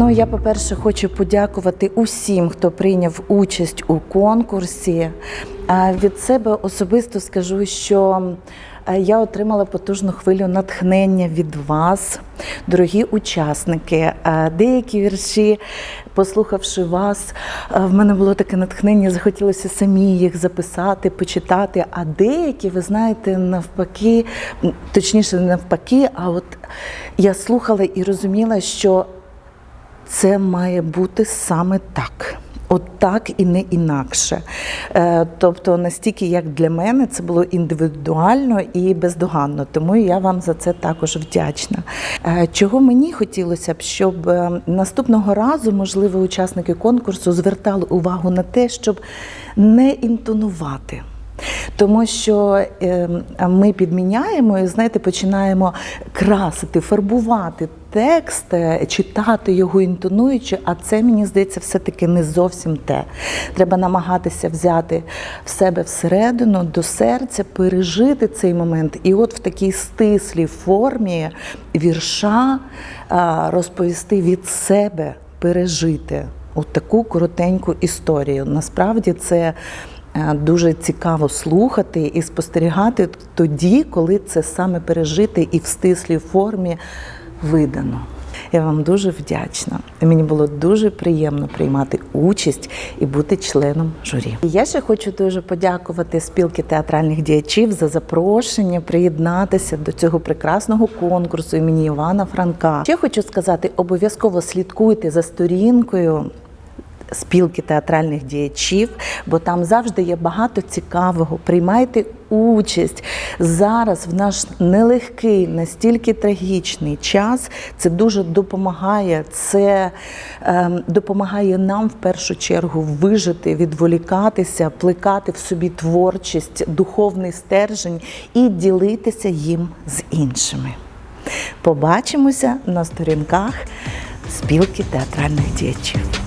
Ну, я, по-перше, хочу подякувати усім, хто прийняв участь у конкурсі. Від себе особисто скажу, що е, я отримала потужну хвилю натхнення від вас, дорогі учасники. Е, Деякі вірші, послухавши вас, е, в мене було таке натхнення, захотілося самі їх записати, почитати. А деякі, ви знаєте, навпаки, точніше, не навпаки, а от я слухала і розуміла, що це має бути саме так. От так і не інакше. Е, Тобто, настільки як для мене це було індивідуально і бездоганно. Тому я вам за це також вдячна. Е, Чого мені хотілося б, щоб е, наступного разу, можливо, учасники конкурсу звертали увагу на те, щоб не інтонувати. Тому що е, ми підміняємо і знаєте, починаємо красити, фарбувати текст, е, читати його інтонуючи, а це мені здається все-таки не зовсім те. Треба намагатися взяти в себе всередину до серця, пережити цей момент, і от в такій стислій формі вірша розповісти від себе, пережити от таку коротеньку історію. Насправді це. Е, Дуже цікаво слухати і спостерігати тоді, коли це саме пережити і в стислій формі видано. Я вам дуже вдячна. Мені було дуже приємно приймати участь і бути членом журі. Я ще хочу дуже подякувати спілки театральних діячів за запрошення приєднатися до цього прекрасного конкурсу імені Івана Франка. Ще хочу сказати, обов'язково слідкуйте за сторінкою спілки театральних діячів, бо там завжди є багато цікавого. Приймайте участь зараз в наш нелегкий, настільки трагічний час. Це дуже допомагає. Це е, допомагає нам в першу чергу вижити, відволікатися, плекати в собі творчість, духовний стержень і ділитися їм з іншими. Побачимося на сторінках спілки театральних діячів.